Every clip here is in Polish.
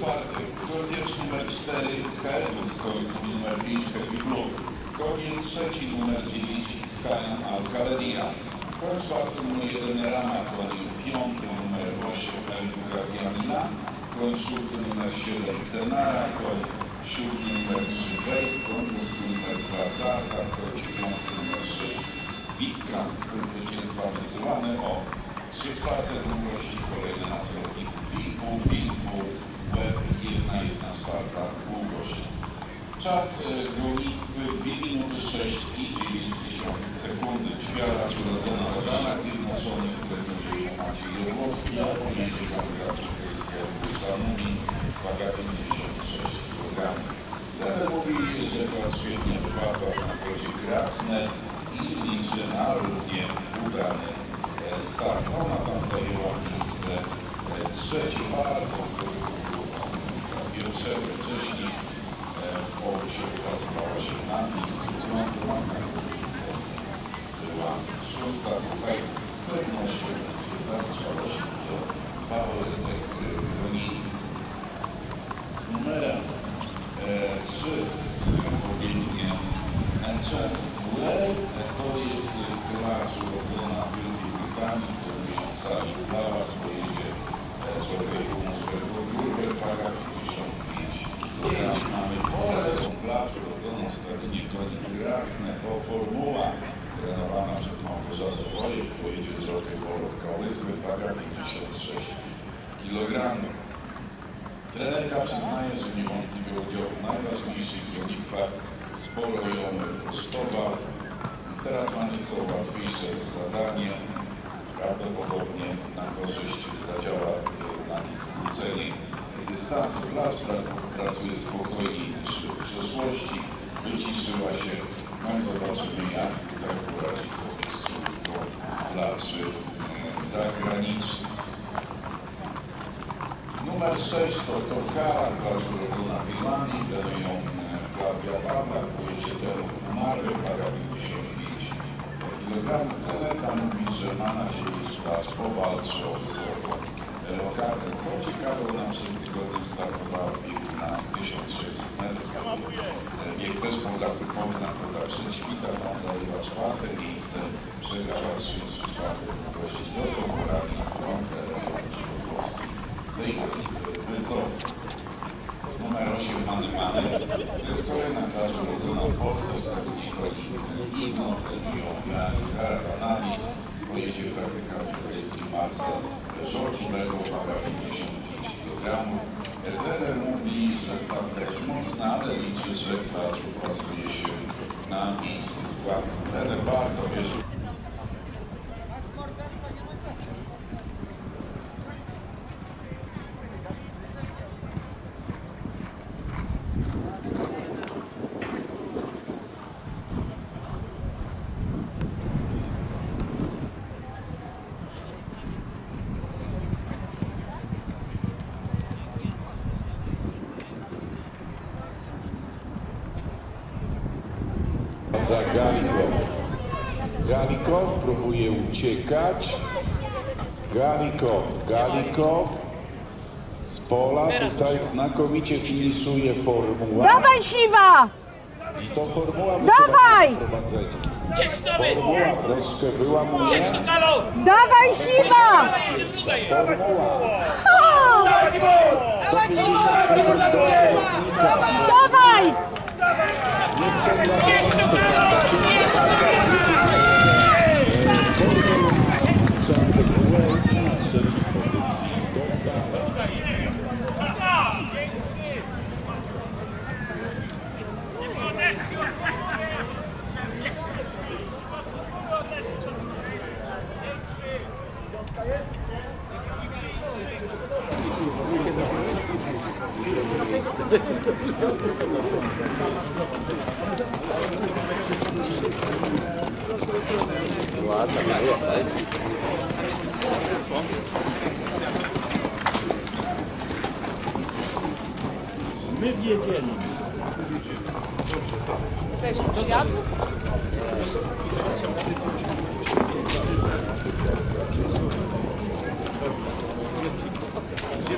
czwarty, koniec numer 4 Helmut Stolik, numer 5 Happy Blue. Koniec trzeci numer 9 KM Alcaleria. Koń czwarty numer 1 Rama, koń piąty numer 8 El Bugatti Amina. Koń szósty numer 7 Cenara, koń siódmy numer 3 Bejs, koń ósmy numer 2 Zahar, koń dziewiąty numer 6 Wikka z tym zwycięstwa wysyłane o 3 czwarte długości, kolejne na celownik 2,5, 2,5, web 1, 1 czwarta długość. Czas e, gonitwy 2 minuty 6 i 9 dziesiątych sekundy. Światacz urodzona w Stanach Zjednoczonych, trenuje Maciej Jorłowski, a pojedzie Gawrila Czechowskiego Zanubi, waga 56 kg. Trener mówi, że to świetnie wypadła na kocie Krasne i liczy na równie udany e, start. Ona tam zajęła miejsce e, trzecie, bardzo miejsca pierwszego. Wcześniej e, w połowie ukazywała się na miejscu piątym, była szósta. Tutaj z pewnością zaliczała się do faworytek e, kroniki. Z numerem e, 3 pobiegnie Enchant Way. To jest gracz urodzona w Brytanii, który w sali Blawa, pojedzie e, człowieku Moskowego Górę, waga 55 kg. Mamy polską gracz urodzoną w Stadinie Koni Krasne, to formuła trenowana przez Małgorzatę Wojek, pojedzie żołkej Borod Kałyzły, waga 56 kg. Trenerka przyznaje, że niewątpliwie udział w najważniejszych gonitwach sporo ją kosztował. Teraz ma nieco łatwiejsze zadanie. Prawdopodobnie na korzyść zadziała dla nich skrócenie dystansu. Klacz pra- pracuje spokojniej niż w przeszłości. Wyciszyła się. No i zobaczymy jak tutaj poradzi sobie z czwórką klaczy e, zagranicznych. Numer 6 to, to Kara, klacz urodzona w Irlandii, trenują e, Klaudia Pawlak, pojedzie temu Marwy, waga 55 kg. Trenerka mówi, że ma nadzieję, że klacz powalczy o wysoką lokatę. Co ciekawe, na przed tygodniem startowała w biegu na 1600 metrów. E, Bieg też pozagrupowy na kota przećwita, tam zajęła czwarte miejsce, przegrała 3 3 czwarte długości. To są porady, którą trenują Szkotowski z tej gonitwy wycofał. Numer 8 Many Many. To jest kolejna klacz urodzona w Polsce, w Stadionie Koni Igno, trenują Janis Harapanazis, pojedzie praktykant europejski Marcel Żorczulego, waga 55 kg. Trener mówi, że starta jest mocna, ale liczy, że klacz upasuje się na miejscu. Trener bardzo wierzy za Galiko. Galiko próbuje uciekać. Galiko, Galiko z pola tutaj znakomicie finiszuje formuła. Dawaj siwa! I to formuła Dawaj! Formuła troszkę była mu nie. Dawaj siwa! Formuła O! 150 minut do przewodnika. Dawaj! Nie Ładna Maria, tak? My wiedzieli. Też coś jadł? Nie.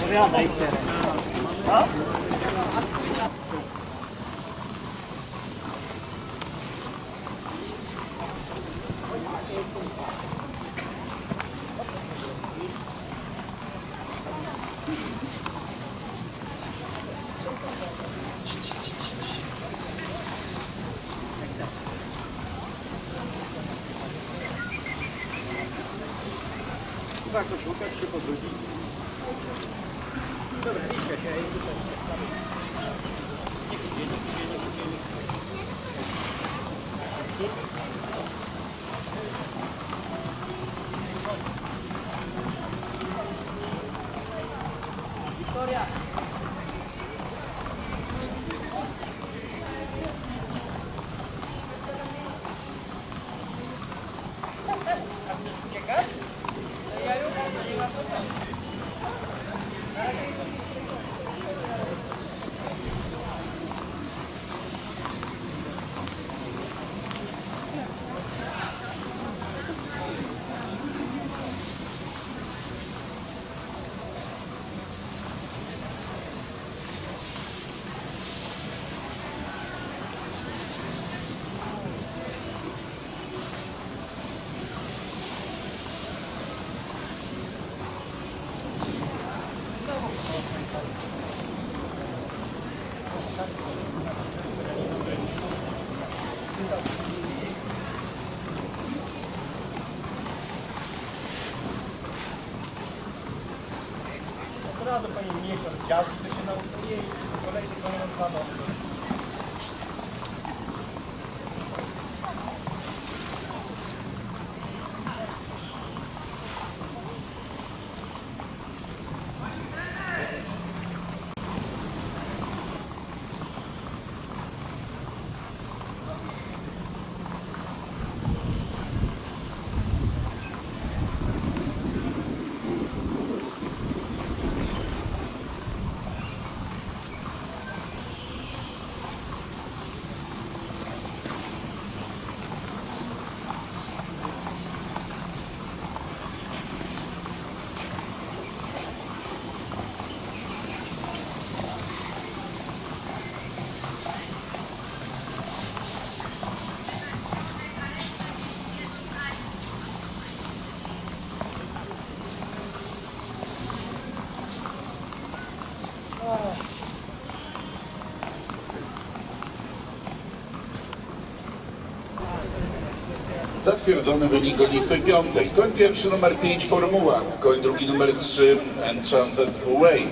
Powiadaj się. Co? Tak, to szukać się po drugim. Victoria. Działki, to się nauczył jej kolejny kolejny dwa nogi. Zatwierdzony wynik gonitwy piątej. Koń pierwszy numer 5 Formuła, koń drugi numer 3 Enchanted Way,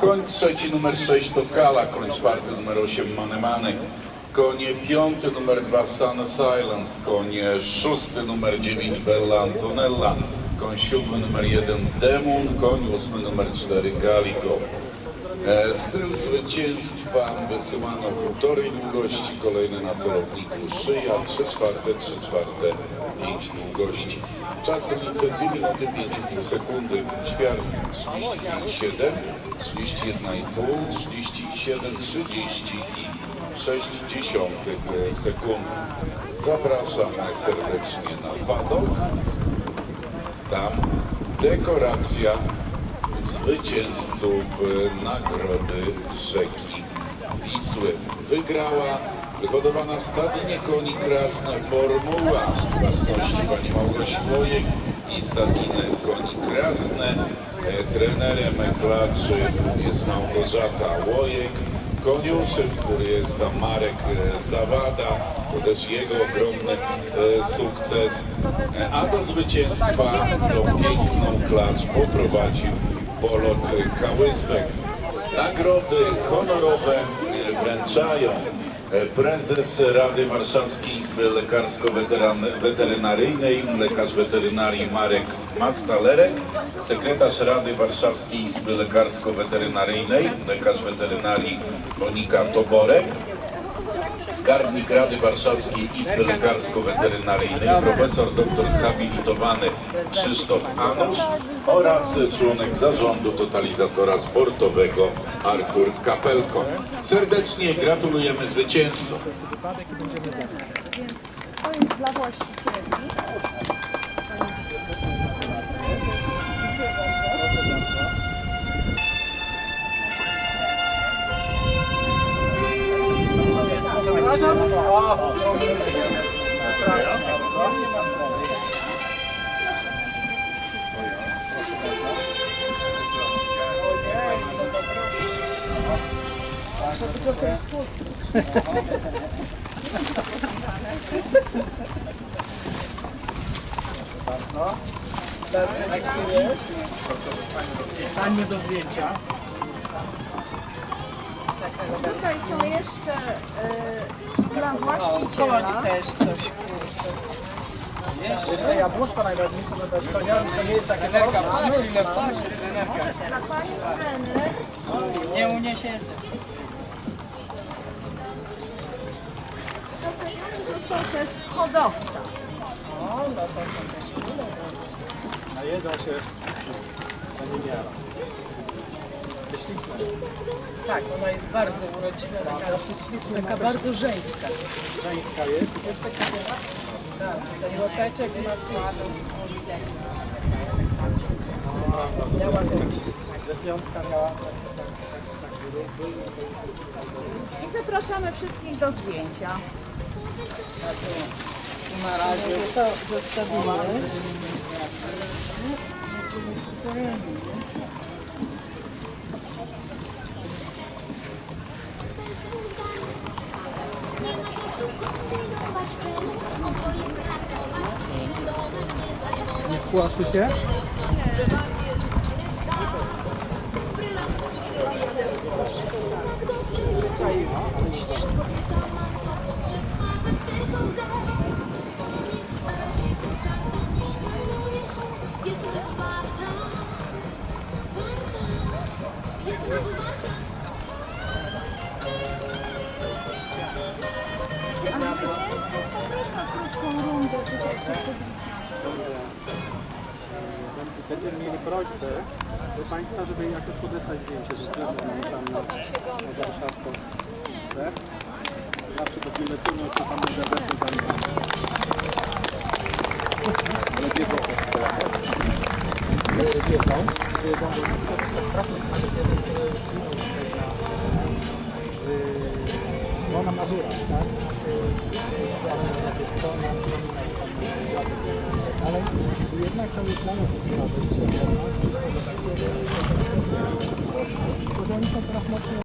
koń trzeci numer 6 Tokala, koń czwarty numer 8 Many Many, koń piąty numer 2 Sun Silence, koń szósty numer 9 Bella Antonella, koń siódmy numer 1 Demon, koń ósmy numer 4 Galico. E, Styl zwycięstwa wysyłano półtorej długości, kolejny na celowniku szyja, 3 czwarte, 3 czwarte, 5 długości. Czas gonitwy 2 minuty 5,5 sekundy, ćwiartki 35,7, 31,5, 37, 30 i 6 dziesiątych e, sekundy. Zapraszamy serdecznie na padok. Tam dekoracja zwycięzców e, nagrody rzeki Wisły. Wygrała wyhodowana w stadninie koni Krasne Formuła własności pani Małgosi Wojek i stadniny koni Krasne. E, Trenerem klaczy jest Małgorzata Łojek. Koniuszym, który jest tam Marek e, Zawada, to też jego ogromny sukces. A do zwycięstwa tą piękną klacz poprowadził Polot Kałyzbek. Nagrody honorowe e, wręczają E, Prezes Rady Warszawskiej Izby Lekarsko-Weterynaryjnej, lekarz weterynarii Marek Mastalerek, sekretarz Rady Warszawskiej Izby Lekarsko-Weterynaryjnej, lekarz weterynarii Monika Toborek, skarbnik Rady Warszawskiej Izby Lekarsko-Weterynaryjnej, profesor dr habilitowany Krzysztof Anusz oraz członek zarządu totalizatora sportowego Artur Kapelko. Serdecznie gratulujemy zwycięzcom. Więc to jest dla właścicieli. Pytanie do zdjęcia. Tutaj są jeszcze y, dla właściciela. też coś kurczę. Jeszcze jabłuszko najważniejsze, bo to, to, nie, to nie jest takie Energia, patrz ile patrz, ile energia. Dla pani trener. Nie uniesiecie. Został też hodowca. A jedzą się za niewiara. Śliczne. Tak, ona jest bardzo uroczywa, taka, taka bardzo żeńska. Żeńska jest. Tak, ten łoteczek ma cud. Miała też. Lepiątka miała. I zapraszamy wszystkich do zdjęcia. Na razie to zostawimy. Nie. Nie spłaszy się? Kobieta podesłać zdjęcie do klubu tam na, na warszawską izbę. Zawsze do biuletynu czy tam do gazety tam Ale wiedzą, wiedzą, wiedzą, bo ale wiedzą, że idą tutaj na no na Mazurach, tak? Co na ale jednak to jest dla nas どんどんたくらくなって。